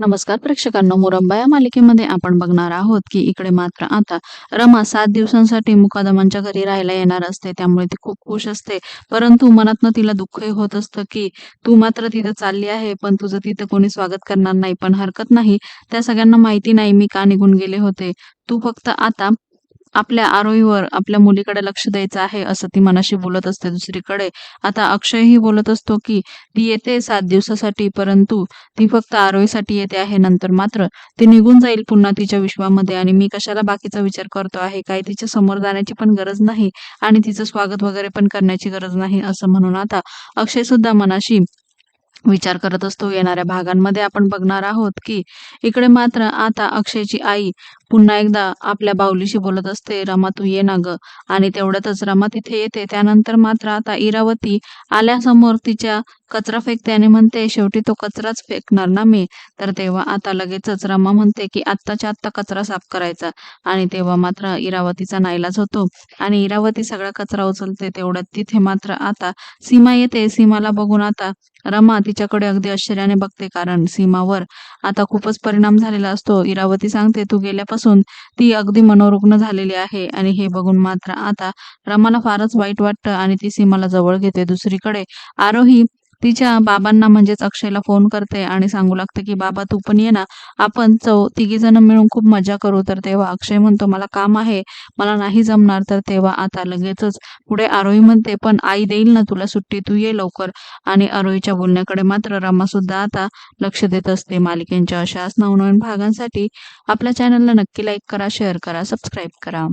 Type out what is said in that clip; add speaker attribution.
Speaker 1: नमस्कार प्रेक्षकांनो मुरंबा या मालिकेमध्ये आपण बघणार आहोत की इकडे मात्र आता रमा सात दिवसांसाठी मुकादमांच्या घरी राहायला येणार असते त्यामुळे ती खूप खुश असते. परंतु मनातनं तिला दुःखही होत असतं की तू मात्र तिथं चालली आहे पण तुझं तिथं कोणी स्वागत करणार नाही पण हरकत नाही. त्या सगळ्यांना माहिती नाही मी का निघून गेले होते. तू फक्त आता आपल्या आरोहीवर आपल्या मुलीकडे लक्ष द्यायचं आहे असं ती मनाशी बोलत असते दुसरीकडे. आता अक्षयही बोलत असतो की ती येते सात दिवसासाठी परंतु ती फक्त आरोहीसाठी येते आहे नंतर मात्र ती निघून जाईल पुन्हा तिच्या विश्वामध्ये. आणि मी कशाला बाकीचा विचार करतो आहे? काही तिच्या समोर जाण्याची पण गरज नाही आणि तिचं स्वागत वगैरे पण करण्याची गरज नाही असं म्हणून आता अक्षय सुद्धा मनाशी विचार करत असतो. येणाऱ्या भागांमध्ये आपण बघणार आहोत की इकडे मात्र आता अक्षयची आई पुन्हा एकदा आपल्या बाहुलीशी बोलत असते रमा तू ये ना ग. आणि तेवढ्यातच रमा तिथे येते. त्यानंतर मात्र आता इरावती आल्यासमोर तिच्या कचरा फेकते आणि म्हणते शेवटी तो कचराच फेकणार ना मी. तर तेव्हा आता लगेचच रमा म्हणते की आत्ताच्या आत्ता कचरा साफ करायचा. आणि तेव्हा मात्र इरावतीचा नाईलाज होतो. आणि इरावती सगळा कचरा उचलते. तेवढ्यात तिथे मात्र आता सीमा येते. सीमाला बघून आता रमा तिच्याकडे अगदी आश्चर्याने बघते कारण सीमावर आता खूपच परिणाम झालेला असतो. इरावती सांगते तू गेल्यापासून ती अगदी मनोरुग्ण झालेली आहे. आणि हे बघून मात्र आता रमाला फारच वाईट वाटतं आणि ती सीमाला जवळ घेते. दुसरीकडे आरोही तिच्या बाबांना म्हणजेच अक्षयला फोन करते आणि सांगू लागते की बाबा तू पण ये ना. आपण चौ तिघी जण मिळून खूप मजा करू. तर तेव्हा अक्षय म्हणतो मला काम आहे. मला नाही जमणार. तर तेव्हा आता लगेचच पुढे आरोही म्हणते पण आई देईल ना तुला सुट्टी. तू ये लवकर. आणि आरोहीच्या बोलण्याकडे मात्र रमा सुद्धा आता लक्ष देत असते. मालिकेंच्या अशाच नवनवीन भागांसाठी आपल्या चॅनलला नक्की लाईक करा शेअर करा सबस्क्राईब करा.